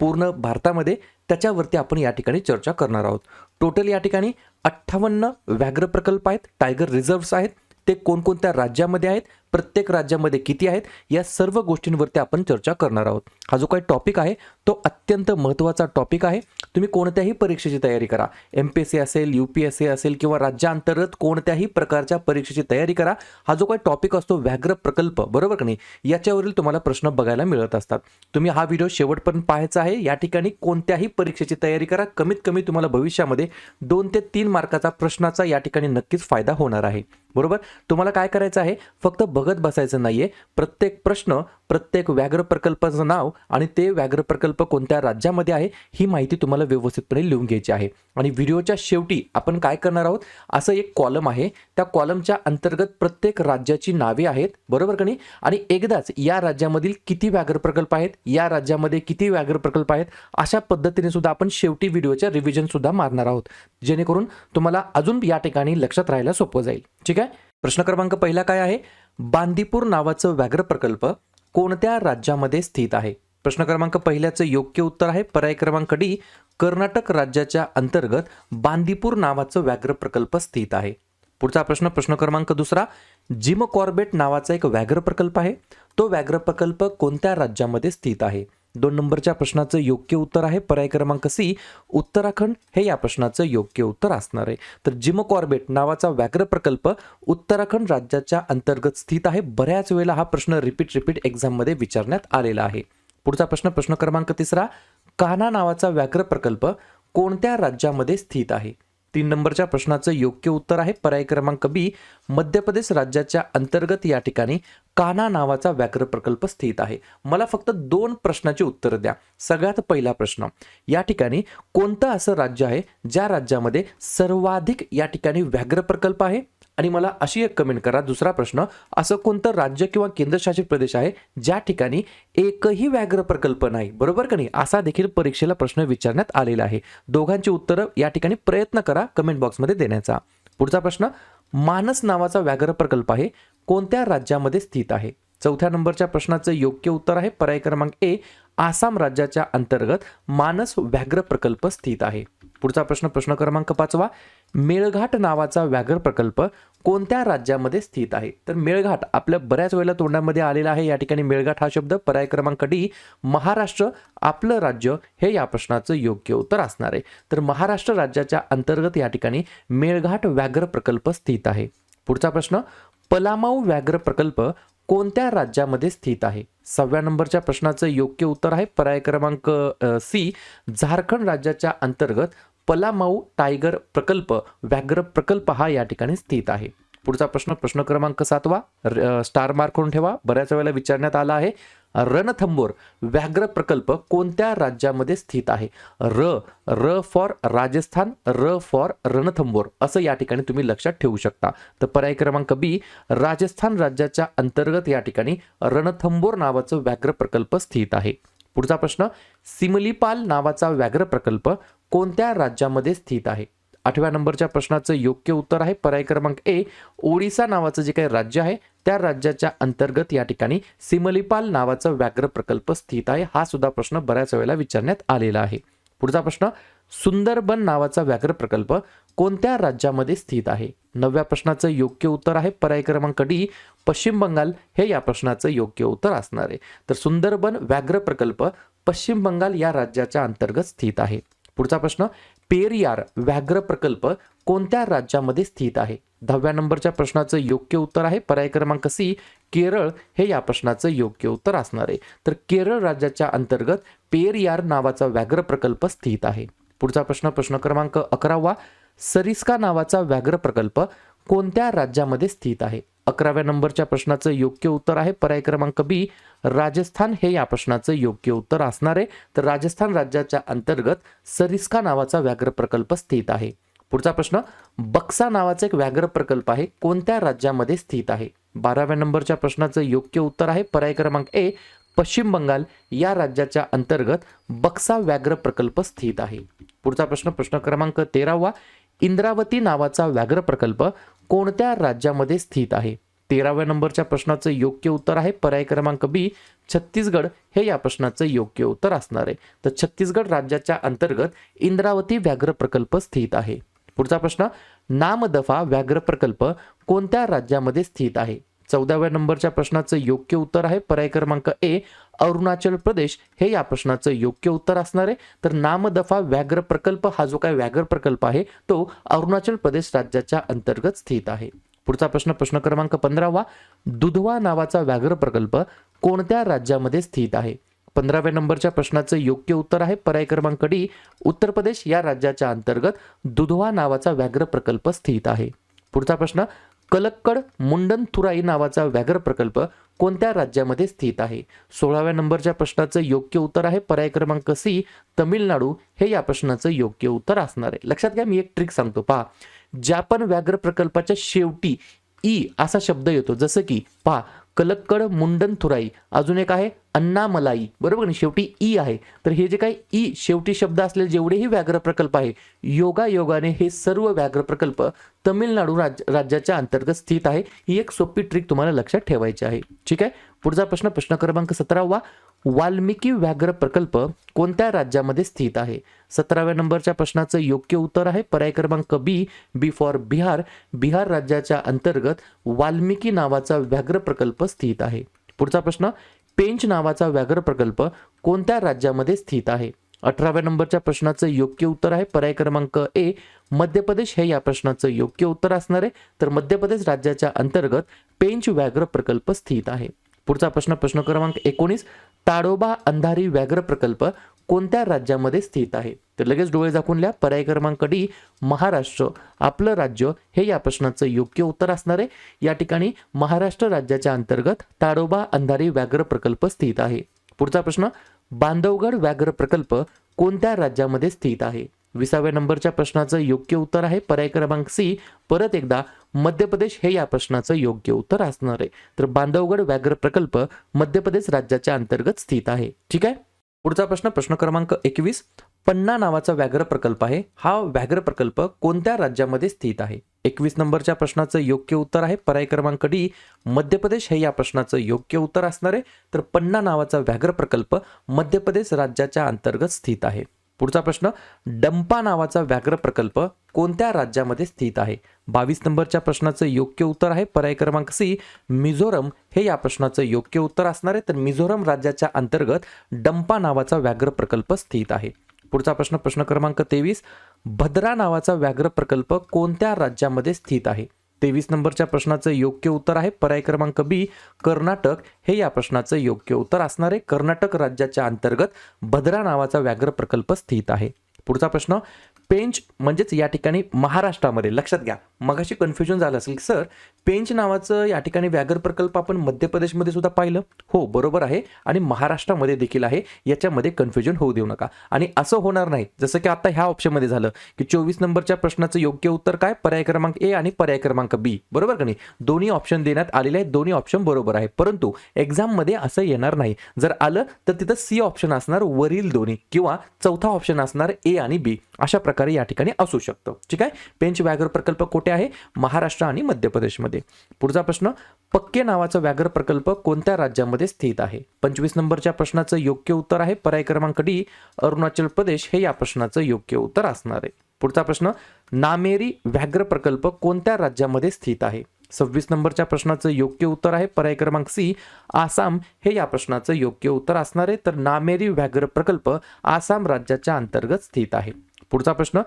पूर्ण भारतामध्ये त्याच्यावरती आपण या ठिकाणी चर्चा करणार आहोत. टोटल या ठिकाणी अठ्ठावन्न व्याघ्र प्रकल्प आहेत टायगर रिझर्व्स आहेत ते कोणकोणत्या राज्यामध्ये आहेत प्रत्येक राज्यामध्ये किती आहेत या सर्व गोष्टींवरती आपण चर्चा करणार आहोत. हा जो काही टॉपिक आहे तो अत्यंत महत्त्वाचा टॉपिक आहे. तुम्ही कोणत्याही परीक्षेची तयारी करा. एम पी एस सी असेल यू पी एस सी असेल किंवा राज्यांतर्गत कोणत्याही प्रकारच्या परीक्षेची तयारी करा. हा जो काही टॉपिक असतो व्याघ्र प्रकल्प बरोबर का नाही? याच्यावरील तुम्हाला प्रश्न बघायला मिळत असतात. तुम्ही हा व्हिडिओ शेवटपर्यंत पाहायचा आहे. या ठिकाणी कोणत्याही परीक्षेची तयारी करा. कमीत कमी तुम्हाला भविष्यामध्ये दोन ते तीन मार्काचा प्रश्नाचा या ठिकाणी नक्कीच फायदा होणार आहे. बरोबर? तुम्हाला काय करायचं आहे? फक्त बघत बसायचं नाहीये. प्रत्येक प्रश्न प्रत्येक व्याघ्र प्रकल्पाचं नाव आणि ते व्याघ्र प्रकल्प कोणत्या राज्यामध्ये आहे ही माहिती तुम्हाला व्यवस्थितपणे लिहून घ्यायची आहे. आणि व्हिडिओच्या शेवटी आपण काय करणार आहोत असं एक कॉलम आहे. त्या कॉलमच्या अंतर्गत प्रत्येक राज्याची नावे आहेत. बरोबर का नाही? आणि एकदाच या राज्यामधील किती व्याघ्र प्रकल्प आहेत या राज्यामध्ये किती व्याघ्र प्रकल्प आहेत अशा पद्धतीने सुद्धा आपण शेवटी व्हिडिओच्या रिव्हिजन सुद्धा मारणार आहोत. जेणेकरून तुम्हाला अजून या ठिकाणी लक्षात राहायला सोपं जाईल. ठीक आहे? प्रश्न क्रमांक पहिला काय आहे? बांदीपूर नावाचं व्याघ्र प्रकल्प कोणत्या राज्यामध्ये स्थित आहे? प्रश्न क्रमांक पहिल्याचं योग्य उत्तर आहे. पर्याय क्रमांक डी कर्नाटक राज्याच्या अंतर्गत बांदीपूर नावाचं व्याघ्र प्रकल्प स्थित आहे. पुढचा प्रश्न प्रश्न क्रमांक दुसरा जिम कॉर्बेट नावाचा एक व्याघ्र प्रकल्प आहे. तो व्याघ्र प्रकल्प कोणत्या राज्यामध्ये स्थित आहे? दोन नंबरच्या प्रश्नाचं योग्य उत्तर आहे. पर्याय क्रमांक सी उत्तराखंड हे या प्रश्नाचं योग्य उत्तर असणार आहे. तर जिम कॉर्बेट नावाचा व्याघ्र प्रकल्प उत्तराखंड राज्याच्या अंतर्गत स्थित आहे. बऱ्याच वेळेला हा प्रश्न रिपीट रिपीट एक्झाममध्ये विचारण्यात आलेला आहे. पुढचा प्रश्न प्रश्न क्रमांक तिसरा कान्हा नावाचा व्याघ्र प्रकल्प कोणत्या राज्यामध्ये स्थित आहे? तीन नंबरच्या प्रश्नाचं योग्य उत्तर आहे. पर्याय क्रमांक बी मध्य प्रदेश राज्याच्या अंतर्गत या ठिकाणी काना नावाचा व्याघ्र प्रकल्प स्थित आहे. मला फक्त दोन प्रश्नाची उत्तर द्या. सगळ्यात पहिला प्रश्न या ठिकाणी कोणतं असं राज्य आहे ज्या राज्यामध्ये सर्वाधिक या ठिकाणी व्याघ्र प्रकल्प आहे? आणि मला अशी एक कमेंट करा. दुसरा प्रश्न असं कोणतं राज्य किंवा केंद्रशासित प्रदेश आहे ज्या ठिकाणी एकही व्याघ्र प्रकल्प नाही? बरोबर का नाही? असा देखील परीक्षेला प्रश्न विचारण्यात आलेला आहे. दोघांची उत्तरं या ठिकाणी प्रयत्न करा कमेंट बॉक्समध्ये देण्याचा. पुढचा प्रश्न मानस नावाचा व्याघ्र प्रकल्प आहे कोणत्या राज्यामध्ये स्थित आहे? चौथ्या नंबरच्या प्रश्नाचं योग्य उत्तर आहे. पर्याय क्रमांक ए आसाम राज्याच्या अंतर्गत मानस व्याघ्र प्रकल्प स्थित आहे. पुढचा प्रश्न प्रश्न क्रमांक पाचवा. मेळघाट नावाचा व्याघ्र प्रकल्प कोणत्या राज्यामध्ये स्थित आहे? तर मेळघाट आपल्या बऱ्याच वेळेला तोंडामध्ये आलेला आहे. या ठिकाणी मेळघाट हा शब्द पर्याय क्रमांक डी महाराष्ट्र आपलं राज्य हे या प्रश्नाचं योग्य उत्तर असणार आहे. तर महाराष्ट्र राज्याच्या अंतर्गत या ठिकाणी मेळघाट व्याघ्र प्रकल्प स्थित आहे. पुढचा प्रश्न पलामाऊ व्याघ्र प्रकल्प कोणत्या राज्यामध्ये स्थित आहे? सहाव्या नंबरच्या प्रश्नाचं योग्य उत्तर आहे पर्याय क्रमांक सी झारखंड राज्याच्या अंतर्गत पलामाऊ टायगर प्रकल्प व्याघ्र प्रकल्प हा या ठिकाणी स्थित आहे. पुढचा प्रश्न प्रश्न क्रमांक सातवा र- स्टार मार्क करून ठेवा. बऱ्याच वेळेला विचारण्यात आला आहे रणथंबोर व्याघ्र प्रकल्प कोणत्या राज्यामध्ये स्थित आहे? र र फॉर राजस्थान र फॉर रणथंबोर असं या ठिकाणी तुम्ही लक्षात ठेवू शकता. तर पर्याय क्रमांक बी राजस्थान राज्याच्या अंतर्गत या ठिकाणी रणथंबोर नावाचं व्याघ्र प्रकल्प स्थित आहे. पुढचा प्रश्न सिमलीपाल नावाचा व्याघ्र प्रकल्प कोणत्या राज्यामध्ये स्थित आहे? आठव्या नंबरच्या प्रश्नाचं योग्य उत्तर आहे. पर्याय क्रमांक ए ओडिसा नावाचं जे काही राज्य आहे त्या राज्याच्या अंतर्गत या ठिकाणी सिमलीपाल नावाचा व्याघ्र प्रकल्प स्थित आहे. हा सुद्धा प्रश्न बऱ्याच वेळेला विचारण्यात आलेला आहे. पुढचा प्रश्न सुंदरबन नावाचा व्याघ्र प्रकल्प कोणत्या राज्यामध्ये स्थित आहे? नवव्या प्रश्नाचं योग्य उत्तर आहे. पर्याय क्रमांक डी पश्चिम बंगाल हे या प्रश्नाचं योग्य उत्तर असणार आहे. तर सुंदरबन व्याघ्र प्रकल्प पश्चिम बंगाल या राज्याच्या अंतर्गत स्थित आहे. पुढचा प्रश्न पेरियार व्याघ्र प्रकल्प कोणत्या राज्यामध्ये स्थित आहे? दहाव्या नंबरच्या प्रश्नाचं योग्य उत्तर आहे. पर्याय क्रमांक सी केरळ. हे या प्रश्नाचं योग्य उत्तर असणार आहे. तर केरळ राज्याच्या अंतर्गत पेरियार नावाचा व्याघ्र प्रकल्प स्थित आहे. पुढचा प्रश्न प्रश्न क्रमांक अकरावा. सरिस्का नावाचा व्याघ्र प्रकल्प कोणत्या राज्यामध्ये स्थित आहे? अकराव्या नंबरच्या प्रश्नाचं योग्य उत्तर आहे. पर्याय क्रमांक बी राजस्थान हे या प्रश्नाचं योग्य उत्तर असणार आहे. तर राजस्थान राज्याच्या अंतर्गत सरिस्का नावाचा व्याघ्र प्रकल्प स्थित आहे. पुढचा प्रश्न बक्सा नावाचा एक व्याघ्र प्रकल्प आहे. कोणत्या राज्यामध्ये स्थित आहे? बाराव्या नंबरच्या प्रश्नाचं योग्य उत्तर आहे. पर्याय क्रमांक ए पश्चिम बंगाल या राज्याच्या अंतर्गत बक्सा व्याघ्र प्रकल्प स्थित आहे. पुढचा प्रश्न प्रश्न क्रमांक तेरावा इंद्रावती नावाचा व्याघ्र प्रकल्प कोणत्या राज्यामध्ये स्थित आहे? तेराव्या नंबरच्या प्रश्नाचं योग्य उत्तर आहे पर्याय क्रमांक बी छत्तीसगड. हे या प्रश्नाचं योग्य उत्तर असणार आहे. तर छत्तीसगड राज्याच्या अंतर्गत इंद्रावती व्याघ्र प्रकल्प स्थित आहे. पुढचा प्रश्न नामदफा व्याघ्र प्रकल्प कोणत्या राज्यामध्ये स्थित आहे? चौदाव्या नंबरच्या प्रश्नाचं योग्य उत्तर आहे पर्याय क्रमांक ए अरुणाचल प्रदेश हे या प्रश्नाचं योग्य उत्तर असणार आहे. तर नामदफा व्याघ्र प्रकल्प हा जो काय व्याघ्र प्रकल्प आहे तो अरुणाचल प्रदेश राज्याच्या अंतर्गत स्थित आहे. पुढचा प्रश्न प्रश्न क्रमांक पंधरावा दुधवा नावाचा व्याघ्र प्रकल्प कोणत्या राज्यामध्ये स्थित आहे? पंधराव्या नंबरच्या प्रश्नाचं योग्य उत्तर आहे. पर्याय क्रमांक डी उत्तर प्रदेश या राज्याच्या अंतर्गत दुधवा नावाचा व्याघ्र प्रकल्प स्थित आहे. पुढचा प्रश्न कलक्कड मुंडनथुराई नावाचा व्याघ्र प्रकल्प कोणत्या राज्यामध्ये स्थित आहे? सोळाव्या नंबरच्या प्रश्नाचं योग्य उत्तर आहे पर्याय क्रमांक सी तमिळनाडू. हे या प्रश्नाचं योग्य उत्तर असणार आहे. लक्षात घ्या मी एक ट्रिक सांगतो. पहा ज्या पण व्याघ्र प्रकल्पाच्या शेवटी ई असा शब्द येतो जसं की पहा कलक्कड मुंडन थुराई अजून एक आहे अन्नामलाई. बरोबर ना शेवटी ई आहे. तर हे जे काही ई शेवटी शब्द असलेले जेवढेही व्याघ्र प्रकल्प आहे योगा योगाने हे सर्व व्याघ्र प्रकल्प तमिळनाडू राज्य राज्याच्या अंतर्गत स्थित आहे. ही एक सोपी ट्रिक तुम्हाला लक्षात ठेवायची आहे. ठीक आहे? पुढचा प्रश्न प्रश्न क्रमांक सतरावा. वाल्मिकी व्याघ्र प्रकल्प कोणत्या राज्यामध्ये स्थित आहे? सतराव्या नंबरच्या प्रश्नाचं योग्य उत्तर आहे. पर्याय क्रमांक B B for Bihar. Bihar राज्याच्या अंतर्गत वाल्मिकी नावाचा व्याघ्र प्रकल्प स्थित आहे. पुढचा प्रश्न पेंच नावाचा व्याघ्र प्रकल्प कोणत्या राज्यामध्ये स्थित आहे? अठराव्या नंबरच्या प्रश्नाचं योग्य उत्तर आहे पर्याय क्रमांक ए. मध्य प्रदेश हे या प्रश्नाचं योग्य उत्तर असणार आहे. तर मध्य प्रदेश राज्याच्या अंतर्गत पेंच व्याघ्र प्रकल्प स्थित आहे. पुढचा प्रश्न प्रश्न क्रमांक एकोणीस. ताडोबा अंधारी व्याघ्र प्रकल्प कोणत्या राज्यामध्ये स्थित आहे? तर लगेच डोळे झाकून पर्याय क्रमांक डी महाराष्ट्र आपलं राज्य हे या प्रश्नाचं योग्य उत्तर असणार आहे. या ठिकाणी महाराष्ट्र राज्याच्या अंतर्गत ताडोबा अंधारी व्याघ्र प्रकल्प स्थित आहे. पुढचा प्रश्न बांधवगड व्याघ्र प्रकल्प कोणत्या राज्यामध्ये स्थित आहे? विसाव्या नंबरच्या प्रश्नाचं योग्य उत्तर आहे. पर्याय क्रमांक सी परत एकदा मध्य प्रदेश हे या प्रश्नाचं योग्य उत्तर असणार आहे. तर बांधवगड व्याघ्र प्रकल्प मध्य प्रदेश राज्याच्या अंतर्गत स्थित आहे. ठीक आहे? पुढचा प्रश्न प्रश्न क्रमांक एकवीस. पन्ना नावाचा व्याघ्र प्रकल्प आहे. हा व्याघ्र प्रकल्प कोणत्या राज्यामध्ये स्थित आहे? एकवीस नंबरच्या प्रश्नाचं योग्य उत्तर आहे. पर्याय क्रमांक डी मध्य प्रदेश हे या प्रश्नाचं योग्य उत्तर असणार आहे. तर पन्ना नावाचा व्याघ्र प्रकल्प मध्य प्रदेश राज्याच्या अंतर्गत स्थित आहे. पुढचा प्रश्न डंपा नावाचा व्याघ्र प्रकल्प कोणत्या राज्यामध्ये स्थित आहे? बावीस नंबरच्या प्रश्नाचं योग्य उत्तर आहे पर्याय क्रमांक सी मिझोरम. हे या प्रश्नाचं योग्य उत्तर असणार आहे. तर मिझोरम राज्याच्या अंतर्गत डंपा नावाचा व्याघ्र प्रकल्प स्थित आहे. पुढचा प्रश्न प्रश्न क्रमांक तेवीस भद्रा नावाचा व्याघ्र प्रकल्प कोणत्या राज्यामध्ये स्थित आहे? तेवीस नंबरच्या प्रश्नाचं योग्य उत्तर आहे. पर्याय क्रमांक बी कर्नाटक. हे या प्रश्नाचं योग्य उत्तर असणार आहे. कर्नाटक राज्याच्या अंतर्गत भद्रा नावाचा व्याघ्र प्रकल्प स्थित आहे. पुढचा प्रश्न पेंच म्हणजेच या ठिकाणी महाराष्ट्रामध्ये लक्षात घ्या. मगाशी कन्फ्युजन झालं असेल. सर पेंच नावाचं या ठिकाणी व्याघ्र प्रकल्प आपण मध्य प्रदेशमध्ये सुद्धा पाहिलं. हो बरोबर आहे. आणि महाराष्ट्रामध्ये देखील आहे. याच्यामध्ये कन्फ्युजन होऊ देऊ नका. आणि असं होणार नाही. जसं की आता ह्या ऑप्शनमध्ये झालं की चोवीस नंबरच्या प्रश्नाचं योग्य उत्तर काय? पर्याय क्रमांक ए आणि पर्याय क्रमांक बी बरोबर का नाही? दोन्ही ऑप्शन देण्यात आलेले आहेत. दोन्ही ऑप्शन बरोबर आहे. परंतु एक्झाममध्ये असं येणार नाही. जर आलं तर तिथं सी ऑप्शन असणार वरील दोन्ही किंवा चौथा ऑप्शन असणार ए आणि बी अशा प्रकारे या ठिकाणी असू शकतं. ठीक आहे? पेंच व्याघ्र प्रकल्प कुठे आहे? महाराष्ट्र आणि मध्य प्रदेशमध्ये. पुढचा प्रश्न पक्के नावाचा व्याघ्र प्रकल्प कोणत्या राज्यामध्ये स्थित आहे? पंचवीस नंबरच्या प्रश्नाचं योग्य उत्तर आहे. पर्याय क्रमांक डी अरुणाचल प्रदेश. हे या प्रश्नाचं योग्य उत्तर असणार आहे. पुढचा प्रश्न नामेरी व्याघ्र प्रकल्प कोणत्या राज्यामध्ये स्थित आहे? सव्वीस नंबरच्या प्रश्नाचं योग्य उत्तर आहे. पर्याय क्रमांक सी आसाम. हे या प्रश्नाचं योग्य उत्तर असणार आहे. तर नामेरी व्याघ्र प्रकल्प आसाम राज्याच्या अंतर्गत स्थित आहे. पुढचा प्रश्न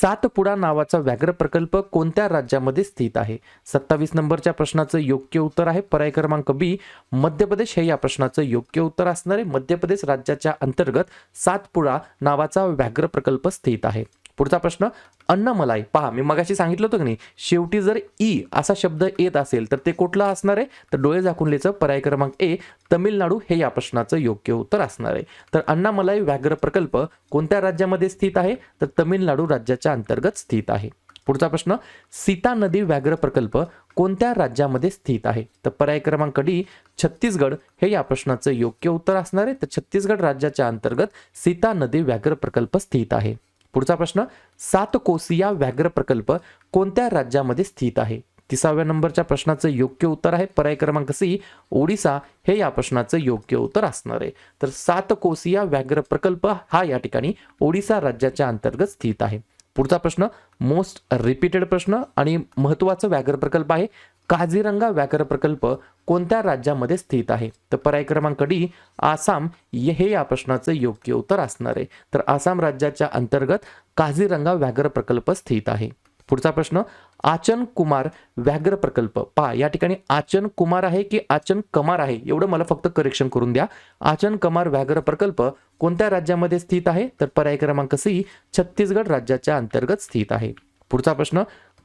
सातपुडा नावाचा व्याघ्र प्रकल्प कोणत्या राज्यामध्ये स्थित आहे? सत्तावीस नंबरच्या प्रश्नाचं योग्य उत्तर आहे पर्याय क्रमांक बी. मध्य प्रदेश हे या प्रश्नाचं योग्य उत्तर असणार आहे. मध्य प्रदेश राज्याच्या अंतर्गत सातपुडा नावाचा व्याघ्र प्रकल्प स्थित आहे. पुढचा प्रश्न अन्नमलाई. पहा मी मगाशी सांगितलं होतं की नाही शेवटी जर ई असा शब्द येत असेल तर ते कुठला असणार आहे? तर डोळे झाकुंडलेचं पर्याय क्रमांक ए तमिळनाडू हे या प्रश्नाचं योग्य उत्तर असणार आहे. तर अण्णामलाई व्याघ्र प्रकल्प कोणत्या राज्यामध्ये स्थित आहे? तर तमिळनाडू राज्याच्या अंतर्गत स्थित आहे. पुढचा प्रश्न सीता नदी व्याघ्र प्रकल्प कोणत्या राज्यामध्ये स्थित आहे? तर पर्याय क्रमांक डी छत्तीसगड हे या प्रश्नाचं योग्य उत्तर असणार आहे. तर छत्तीसगड राज्याच्या अंतर्गत सीता नदी व्याघ्र प्रकल्प स्थित आहे. पुढचा प्रश्न सात कोसिया व्याघ्र प्रकल्प कोणत्या राज्यामध्ये स्थित आहे? तिसाव्या नंबरच्या प्रश्नाचं योग्य उत्तर आहे पर्याय क्रमांक सी ओडिसा. हे या प्रश्नाचं योग्य उत्तर असणार आहे. तर सात कोसिया व्याघ्र प्रकल्प हा या ठिकाणी ओडिसा राज्याच्या अंतर्गत स्थित आहे. पुढचा प्रश्न मोस्ट रिपीटेड प्रश्न आणि महत्त्वाचा व्याघ्र प्रकल्प आहे. काझीरंगा व्याघ्र प्रकल्प कोणत्या राज्यामध्ये स्थित आहे? तर पर्याय क्रमांक डी आसाम. हे या प्रश्नाचं योग्य उत्तर असणार आहे. तर आसाम राज्याच्या अंतर्गत काझीरंगा व्याघ्र प्रकल्प स्थित आहे. पुढचा प्रश्न आचन कुमार व्याघ्र प्रकल्प. पहा या ठिकाणी आचन कुमार आहे की आचन कमार आहे? एवढं मला फक्त करेक्शन करून द्या. आचन कमार व्याघ्र प्रकल्प कोणत्या राज्यामध्ये स्थित आहे? तर पर्याय क्रमांक सी छत्तीसगड राज्याच्या अंतर्गत स्थित आहे. पुढचा प्रश्न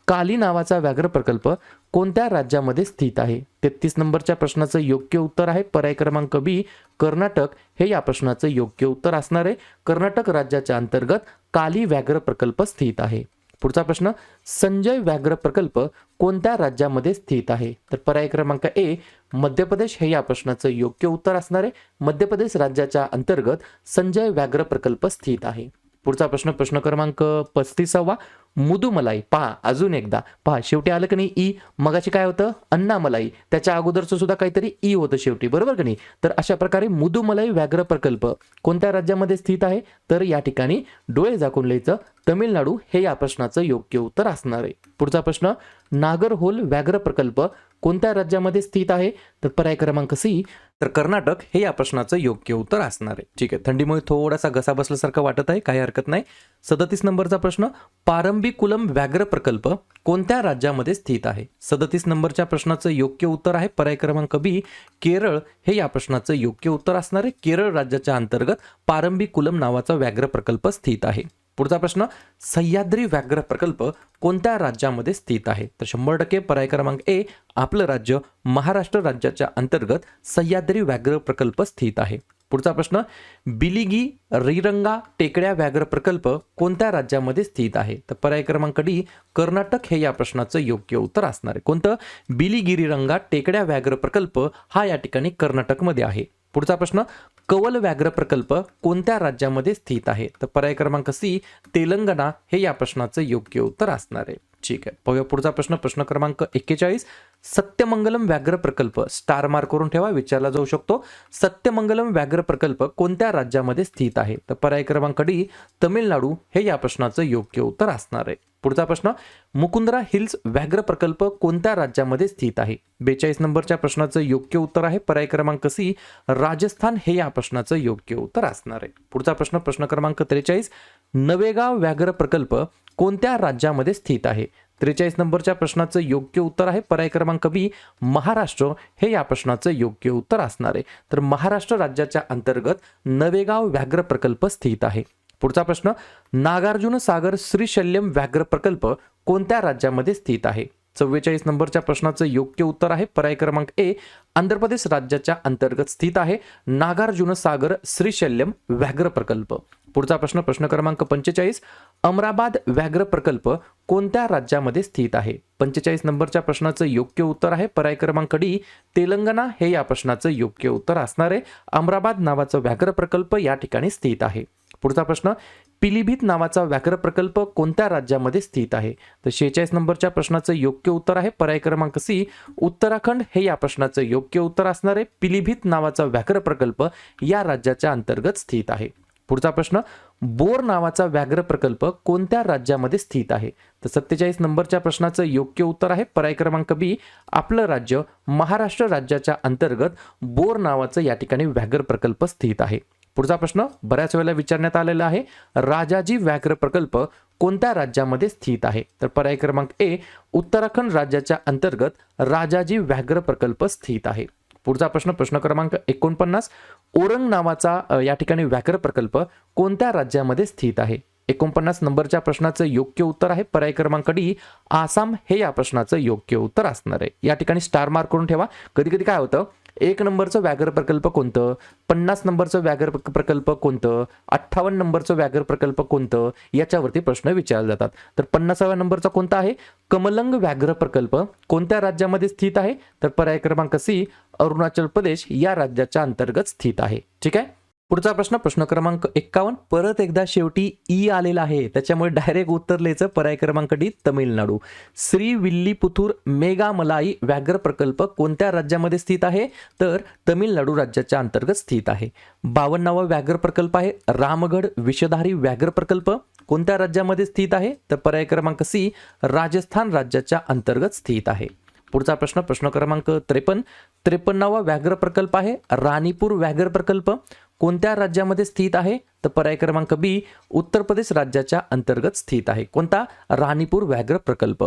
काली नावाचा व्याघ्र प्रकल्प कोणत्या राज्यामध्ये स्थित आहे? तेहतीस नंबरच्या प्रश्नाचं योग्य उत्तर आहे पर्याय क्रमांक बी कर्नाटक. हे या प्रश्नाचं योग्य उत्तर असणार आहे. कर्नाटक राज्याच्या अंतर्गत काली व्याघ्र प्रकल्प स्थित आहे. पुढचा प्रश्न संजय व्याघ्र प्रकल्प कोणत्या राज्यामध्ये स्थित आहे? तर पर्याय क्रमांक ए मध्य प्रदेश हे या प्रश्नाचं योग्य उत्तर असणार आहे. मध्य प्रदेश राज्याच्या अंतर्गत संजय व्याघ्र प्रकल्प स्थित आहे. पुढचा प्रश्न प्रश्न क्रमांक पस्तीसावा. मुदुमलाई पहा अजून एकदा. पहा शेवटी आलं की नाही? ई. मगाशी काय होतं? अन्नामलाई. त्याच्या अगोदरचं सुद्धा काहीतरी ई होतं शेवटी. बरोबर की नाही? तर अशा प्रकारे मुदुमलाई व्याघ्र प्रकल्प कोणत्या राज्यामध्ये स्थित आहे? तर या ठिकाणी डोळे झाकून लिहायचं तमिळनाडू हे या प्रश्नाचं योग्य उत्तर असणार आहे. पुढचा प्रश्न नागरहोल व्याघ्र प्रकल्प कोणत्या राज्यामध्ये स्थित आहे? तर पर्याय क्रमांक सी. तर कर्नाटक हे या प्रश्नाचं योग्य उत्तर असणार आहे. ठीक आहे. थंडीमुळे थोडासा घसा बसल्यासारखं वाटत आहे. काही हरकत नाही. सदतीस नंबरचा प्रश्न पारंबी कुलम व्याघ्र प्रकल्प कोणत्या राज्यामध्ये स्थित आहे? सदतीस नंबरच्या प्रश्नाचं योग्य उत्तर आहे. पर्याय क्रमांक बी केरळ हे या प्रश्नाचं योग्य उत्तर असणार आहे. केरळ राज्याच्या अंतर्गत पारंबी कुलम नावाचा व्याघ्र प्रकल्प स्थित आहे. पुढचा प्रश्न सह्याद्री व्याघ्र प्रकल्प कोणत्या राज्यामध्ये स्थित आहे? तर शंभर टक्के पर्याय क्रमांक ए आपलं राज्य महाराष्ट्र राज्याच्या अंतर्गत सह्याद्री व्याघ्र प्रकल्प स्थित आहे. पुढचा प्रश्न बिलिगी रिरंगा टेकड्या व्याघ्र प्रकल्प कोणत्या राज्यामध्ये स्थित आहे? तर पर्याय क्रमांक डी कर्नाटक हे या प्रश्नाचं योग्य उत्तर असणार आहे. कोणतं? बिलिगिरीरंगा टेकड्या व्याघ्र प्रकल्प हा या ठिकाणी कर्नाटकमध्ये आहे. पुढचा प्रश्न कवल व्याघ्र प्रकल्प कोणत्या राज्यामध्ये स्थित आहे? तर पर्याय क्रमांक सी तेलंगणा. हे या प्रश्नाचं योग्य उत्तर असणार आहे. ठीक आहे. पाहूया पुढचा प्रश्न. प्रश्न क्रमांक एक्केचाळीस. सत्यमंगलम व्याघ्र प्रकल्प स्टार मार्क करून ठेवा विचारला जाऊ शकतो. सत्यमंगलम व्याघ्र प्रकल्प कोणत्या राज्यामध्ये स्थित आहे? तर पर्याय क्रमांक डी तमिळनाडू. हे या प्रश्नाचं योग्य उत्तर असणार आहे. पुढचा प्रश्न मुकुंदरा हिल्स व्याघ्र प्रकल्प कोणत्या राज्यामध्ये स्थित आहे? बेचाळीस नंबरच्या प्रश्नाचं योग्य उत्तर आहे. पर्याय क्रमांक सी राजस्थान हे या प्रश्नाचं योग्य उत्तर असणार आहे. पुढचा प्रश्न प्रश्न क्रमांक त्रेचाळीस नवेगाव व्याघ्र प्रकल्प कोणत्या राज्यामध्ये स्थित आहे? त्रेचाळीस नंबरच्या प्रश्नाचं योग्य उत्तर आहे. पर्याय क्रमांक बी महाराष्ट्र हे या प्रश्नाचं योग्य उत्तर असणार आहे. तर महाराष्ट्र राज्याच्या अंतर्गत नवेगाव व्याघ्र प्रकल्प स्थित आहे. पुढचा प्रश्न नागार्जुन सागर श्रीशल्यम व्याघ्र प्रकल्प कोणत्या राज्यामध्ये स्थित आहे? चव्वेचाळीस नंबरच्या प्रश्नाचं योग्य उत्तर आहे. पर्याय क्रमांक ए आंध्र प्रदेश राज्याच्या अंतर्गत स्थित आहे. नागार्जुन सागर श्रीशल्यम व्याघ्र प्रकल्प. पुढचा प्रश्न प्रश्न क्रमांक पंचेचाळीस अमराबाद व्याघ्र प्रकल्प कोणत्या राज्यामध्ये स्थित आहे? पंचेचाळीस नंबरच्या प्रश्नाचं योग्य उत्तर आहे. पर्याय क्रमांक डी तेलंगणा हे या प्रश्नाचं योग्य उत्तर असणार आहे. अमराबाद नावाचं व्याघ्र प्रकल्प या ठिकाणी स्थित आहे. पुढचा प्रश्न पिलीभीत नावाचा व्याघ्र प्रकल्प कोणत्या राज्यामध्ये स्थित आहे? तर शेहेचाळीस नंबरच्या प्रश्नाचं योग्य उत्तर आहे पर्याय क्रमांक सी. उत्तराखंड हे या प्रश्नाचं योग्य उत्तर असणार आहे. पिलीभीत नावाचा व्याघ्र प्रकल्प या राज्याच्या अंतर्गत स्थित आहे. पुढचा प्रश्न बोर नावाचा व्याघ्र प्रकल्प कोणत्या राज्यामध्ये स्थित आहे? तर सत्तेचाळीस नंबरच्या प्रश्नाचं योग्य उत्तर आहे पर्याय क्रमांक बी. आपलं राज्य महाराष्ट्र राज्याच्या अंतर्गत बोर नावाचं या ठिकाणी व्याघ्र प्रकल्प स्थित आहे. पुढचा प्रश्न बऱ्याच वेळेला विचारण्यात आलेला आहे. राजाजी व्याघ्र प्रकल्प कोणत्या राज्यामध्ये स्थित आहे? तर पर्याय क्रमांक ए उत्तराखंड राज्याच्या अंतर्गत राजाजी व्याघ्र प्रकल्प स्थित आहे. पुढचा प्रश्न प्रश्न क्रमांक एकोणपन्नास ओरंग नावाचा या ठिकाणी व्याघ्र प्रकल्प कोणत्या राज्यामध्ये स्थित आहे? एकोणपन्नास नंबरच्या प्रश्नाचं योग्य उत्तर आहे. पर्याय क्रमांक डी आसाम हे या प्रश्नाचं योग्य उत्तर असणार आहे. या ठिकाणी स्टार मार्क करून ठेवा. कधी कधी काय होतं? एक नंबरचं व्याघ्र प्रकल्प कोणतं? पन्नास नंबरचं व्याघ्र प्रकल्प कोणतं? अठ्ठावन्न नंबरचं व्याघ्र प्रकल्प कोणतं? याच्यावरती प्रश्न विचारले जातात. तर पन्नासाव्या नंबरचा कोणता आहे? कमलंग व्याघ्र प्रकल्प कोणत्या राज्यामध्ये स्थित आहे? तर पर्याय क्रमांक सी अरुणाचल प्रदेश या राज्याच्या अंतर्गत स्थित आहे. ठीक आहे? पुढचा प्रश्न प्रश्न क्रमांक एक्कावन्न. परत एकदा शेवटी ई आलेला आहे. त्याच्यामुळे डायरेक्ट उत्तर लिहायचं पर्याय क्रमांक डी तमिळनाडू. श्री विल्लीपुथूर मेगामलाई व्याघ्र प्रकल्प कोणत्या राज्यामध्ये स्थित आहे? तर तमिळनाडू राज्याच्या अंतर्गत स्थित आहे. बावन्नावा व्याघ्र प्रकल्प आहे. रामगड विषधारी व्याघ्र प्रकल्प कोणत्या राज्यामध्ये स्थित आहे? तर पर्याय क्रमांक सी राजस्थान राज्याच्या अंतर्गत स्थित आहे. पुढचा प्रश्न प्रश्न क्रमांक त्रेपन्न. त्रेपन्नावा व्याघ्र प्रकल्प आहे. राणीपूर व्याघ्र प्रकल्प कोणत्या राज्यामध्ये स्थित आहे? तर पर्याय क्रमांक बी उत्तर प्रदेश राज्याच्या अंतर्गत स्थित आहे. कोणता? राणीपूर व्याघ्र प्रकल्प.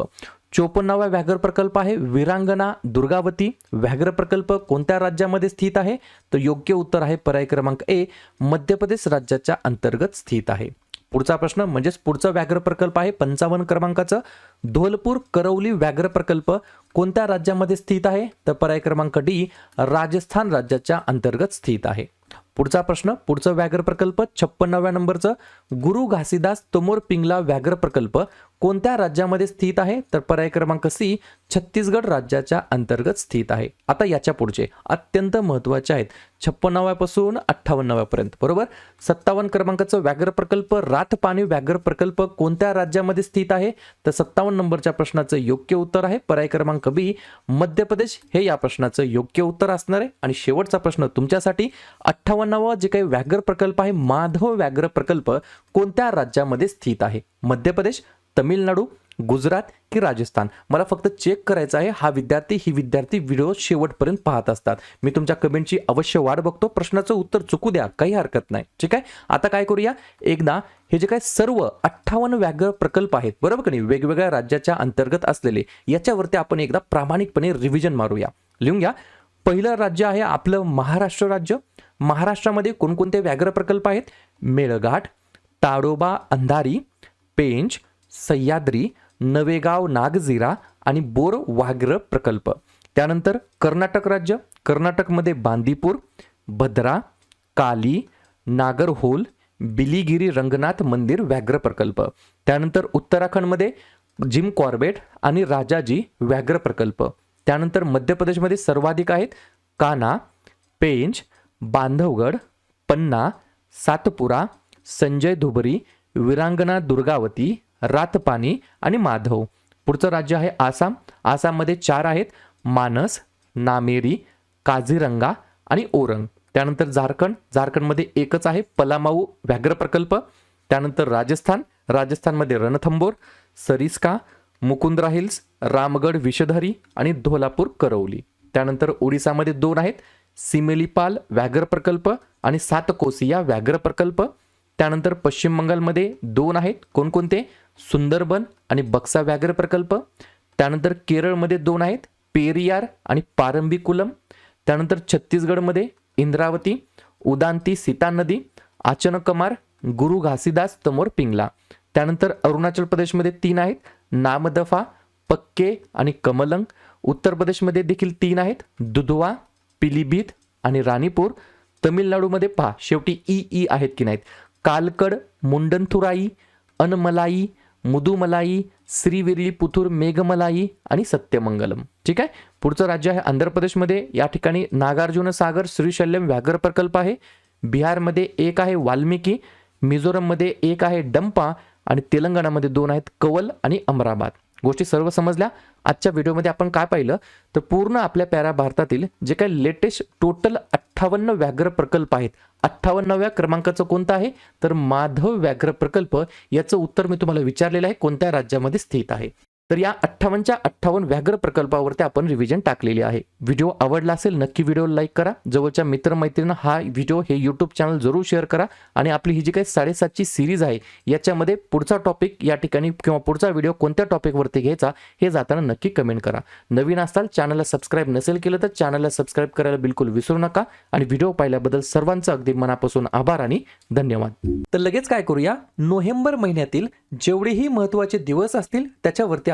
चोपन्नावा व्याघ्र प्रकल्प आहे. विरांगना दुर्गावती व्याघ्र प्रकल्प कोणत्या राज्यामध्ये स्थित आहे? तर योग्य उत्तर आहे पर्याय क्रमांक ए मध्य प्रदेश राज्याच्या अंतर्गत स्थित आहे. पुढचा प्रश्न म्हणजेच पुढचा व्याघ्र प्रकल्प आहे पंचावन्न क्रमांकाचं. धोलपूर करौली व्याघ्र प्रकल्प कोणत्या राज्यामध्ये स्थित आहे? तर पर्याय क्रमांक डी राजस्थान राज्याच्या अंतर्गत स्थित आहे. पुढचा प्रश्न पुढचं व्याघ्र प्रकल्प छप्पन्नाव्या नंबरचं गुरु घासीदास तोमोर पिंगला व्याघ्र प्रकल्प. कोणत्या राज्यामध्ये स्थित आहे? तर पर्याय क्रमांक सी छत्तीसगड राज्याच्या अंतर्गत स्थित आहे. आता याच्या पुढचे अत्यंत महत्त्वाचे आहेत. छप्पन्नाव्यापासून अठ्ठावन्नाव्यापर्यंत बरोबर? सत्तावन्न क्रमांकाचं व्याघ्र प्रकल्प रातपाणी व्याघ्र प्रकल्प कोणत्या राज्यामध्ये स्थित आहे? तर सत्तावन्न नंबरच्या प्रश्नाचं योग्य उत्तर आहे. पर्याय क्रमांक बी मध्य प्रदेश हे या प्रश्नाचं योग्य उत्तर असणार आहे. आणि शेवटचा प्रश्न तुमच्यासाठी अठ्ठावन्नावा जे काही व्याघ्र प्रकल्प आहे माधव व्याघ्र प्रकल्प कोणत्या राज्यामध्ये स्थित आहे? मध्य प्रदेश तमिळनाडू गुजरात की राजस्थान? मला फक्त चेक करायचं आहे. हा विद्यार्थी ही विद्यार्थी व्हिडिओ शेवटपर्यंत पाहत असतात. मी तुमच्या कमेंटची अवश्य वाट बघतो. प्रश्नाचं उत्तर चुकू द्या. काही हरकत नाही. ठीक आहे? आता काय करूया? एकदा हे जे काय सर्व अठ्ठावन्न व्याघ्र प्रकल्प आहेत बरोबर का नाही? वेगवेगळ्या राज्याच्या अंतर्गत असलेले याच्यावरती आपण एकदा प्रामाणिकपणे रिव्हिजन मारूया. लिहून घ्या. पहिलं राज्य आहे आपलं महाराष्ट्र राज्य. महाराष्ट्रामध्ये कोणकोणते व्याघ्र प्रकल्प आहेत? मेळघाट ताडोबा अंधारी पेंच सह्याद्री नवेगाव नागझिरा आणि बोर वाघ्र प्रकल्प. त्यानंतर कर्नाटक राज्य कर्नाटकमध्ये बांदीपूर भद्रा काली नागरहोल बिलीगिरी रंगनाथ मंदिर व्याघ्र प्रकल्प. त्यानंतर उत्तराखंडमध्ये जिम कॉर्बेट आणि राजाजी व्याघ्र प्रकल्प. त्यानंतर मध्य प्रदेशमध्ये सर्वाधिक आहेत काना पेंच बांधवगड पन्ना सातपुरा संजय धुबरी विरांगना दुर्गावती रातपानी आणि माधव. पुढचं राज्य आहे आसाम. आसाममध्ये चार आहेत. मानस नामेरी काझीरंगा आणि ओरंग. त्यानंतर झारखंड. झारखंडमध्ये एकच आहे पलामाऊ व्याघ्र प्रकल्प. त्यानंतर राजस्थान. राजस्थानमध्ये रणथंबोर सरिस्का मुकुंद्रा हिल्स रामगड विषधरी आणि धोलापूर करौली त्यानंतर ओडिसामध्ये दोन आहेत. सिमेलीपाल व्याघ्र प्रकल्प आणि सातकोसिया व्याघ्र प्रकल्प. त्यानंतर पश्चिम बंगालमध्ये दोन आहेत. कोणकोणते? सुंदरबन आणि बक्सा व्याघ्र प्रकल्प. त्यानंतर केरळमध्ये दोन आहेत पेरियार आणि पारंबिकुलम. त्यानंतर छत्तीसगडमध्ये इंद्रावती उदांती सीता नदी आचनकमार गुरु घासीदास तमोर पिंगला. त्यानंतर अरुणाचल प्रदेशमध्ये तीन आहेत नामदफा पक्के आणि कमलंग. उत्तर प्रदेशमध्ये देखील तीन आहेत दुधवा पिलीभीत आणि राणीपूर. तमिळनाडूमध्ये पहा शेवटी ई ई आहेत की नाहीत. कालकड मुंडनथुराई अनमलाई मुदुमलाई श्रीविरलीपुथूर मेघमलाई आणि सत्यमंगलम. ठीक आहे? पुढचं राज्य आहे आंध्र प्रदेशमध्ये. या ठिकाणी नागार्जुन सागर श्रीशल्यम व्याघ्र प्रकल्प आहे. बिहारमध्ये एक आहे वाल्मिकी मिझोरममध्ये एक आहे डंपा आणि तेलंगणामध्ये दोन आहेत कवल आणि अमराबाद. गोष्टी सर्व समजल्या. आजच्या व्हिडिओमध्ये आपण काय पाहिलं? तर पूर्ण आपल्या पॅरा भारतातील जे काही लेटेस्ट टोटल अठ्ठावन्न व्याघ्र प्रकल्प आहेत. अठ्ठावन्नाव्या क्रमांकाचं कोणतं आहे? तर माधव व्याघ्र प्रकल्प याचं उत्तर मी तुम्हाला विचारलेलं आहे कोणत्या राज्यामध्ये स्थित आहे? तर या अठ्ठावन्नच्या अठ्ठावन्न व्याघ्र प्रकल्पावरती आपण रिव्हिजन टाकलेली आहे. व्हिडिओ आवडला असेल नक्की व्हिडिओ लाईक करा. जवळच्या मित्रमैत्रिणी हा व्हिडिओ हे यूट्यूब चॅनल जरूर शेअर करा. आणि आपली ही जी काही साडेसातची सिरीज आहे याच्यामध्ये पुढचा टॉपिक या ठिकाणी किंवा पुढचा व्हिडिओ कोणत्या टॉपिकवरती घ्यायचा हे जाताना नक्की कमेंट करा. नवीन असताल चॅनलला सबस्क्राईब नसेल केलं तर चॅनलला सबस्क्राईब करायला बिलकुल विसरू नका. आणि व्हिडिओ पाहिल्याबद्दल सर्वांचं अगदी मनापासून आभार आणि धन्यवाद. तर लगेच काय करूया? नोव्हेंबर महिन्यातील जेवढेही महत्त्वाचे दिवस असतील त्याच्यावरती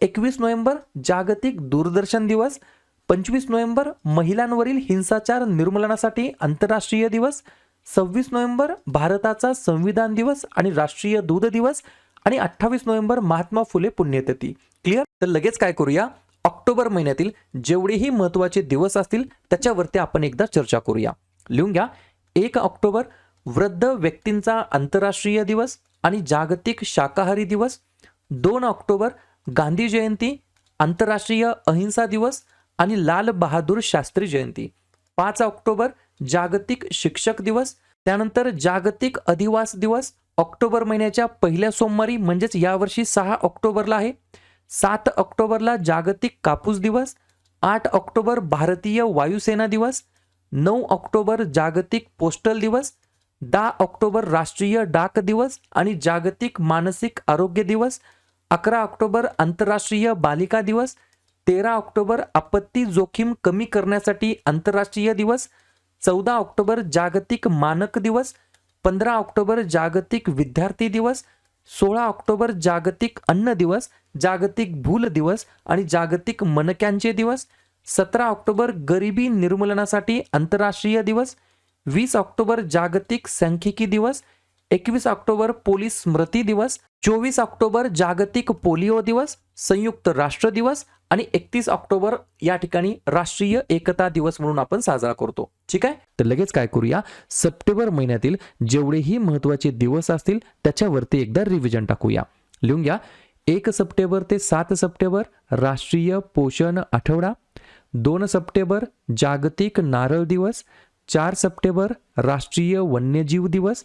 एकवीस नोव्हेंबर जागतिक दूरदर्शन दिवस पंचवीस नोव्हेंबर महिलांवरील हिंसाचार निर्मूलनासाठी आंतरराष्ट्रीय दिवस सव्वीस नोव्हेंबर भारताचा संविधान दिवस आणि राष्ट्रीय दूध दिवस आणि अठ्ठावीस नोव्हेंबर महात्मा फुले पुण्यतिथी. क्लिअर तर लगेच काय करूया? ऑक्टोबर महिन्यातील जेवढेही महत्त्वाचे दिवस असतील त्याच्यावरती आपण एकदा चर्चा करूया. लिहून घ्या. एक ऑक्टोबर वृद्ध व्यक्तींचा आंतरराष्ट्रीय दिवस आणि जागतिक शाकाहारी दिवस. दोन ऑक्टोबर गांधी जयंती आंतरराष्ट्रीय अहिंसा दिवस आणि लाल बहादूर शास्त्री जयंती. पाच ऑक्टोबर जागतिक शिक्षक दिवस. त्यानंतर जागतिक अधिवास दिवस. ऑक्टोबर महिन्याच्या पहिल्या सोमवारी म्हणजेच यावर्षी सहा ऑक्टोबरला आहे. सात ऑक्टोबरला जागतिक कापूस दिवस. आठ ऑक्टोबर भारतीय वायुसेना दिवस. नऊ ऑक्टोबर जागतिक पोस्टल दिवस. दहा ऑक्टोबर राष्ट्रीय डाक दिवस आणि जागतिक मानसिक आरोग्य दिवस. अकरा ऑक्टोबर आंतरराष्ट्रीय बालिका दिवस तेरा ऑक्टोबर आपत्ती जोखीम कमी करण्यासाठी आंतरराष्ट्रीय दिवस चौदा ऑक्टोबर जागतिक मानक दिवस पंधरा ऑक्टोबर जागतिक विद्यार्थी दिवस सोळा ऑक्टोबर जागतिक अन्न दिवस जागतिक भूल दिवस आणि जागतिक मनक्यांचे दिवस सतरा ऑक्टोबर गरिबी निर्मूलनासाठी आंतरराष्ट्रीय दिवस वीस ऑक्टोबर जागतिक सांख्यिकी दिवस एकवीस ऑक्टोबर पोलीस स्मृती दिवस चोवीस ऑक्टोबर जागतिक पोलिओ दिवस संयुक्त राष्ट्र दिवस आणि एकतीस ऑक्टोबर या ठिकाणी राष्ट्रीय एकता दिवस म्हणून आपण साजरा करतो. ठीक आहे? तर लगेच काय करूया? सप्टेंबर महिन्यातील जेवढेही महत्त्वाचे दिवस असतील त्याच्यावरती एकदा रिव्हिजन टाकूया. लिहून घ्या. एक सप्टेंबर ते सात सप्टेंबर राष्ट्रीय पोषण आठवडा. दोन सप्टेंबर जागतिक नारळ दिवस. चार सप्टेंबर राष्ट्रीय वन्यजीव दिवस.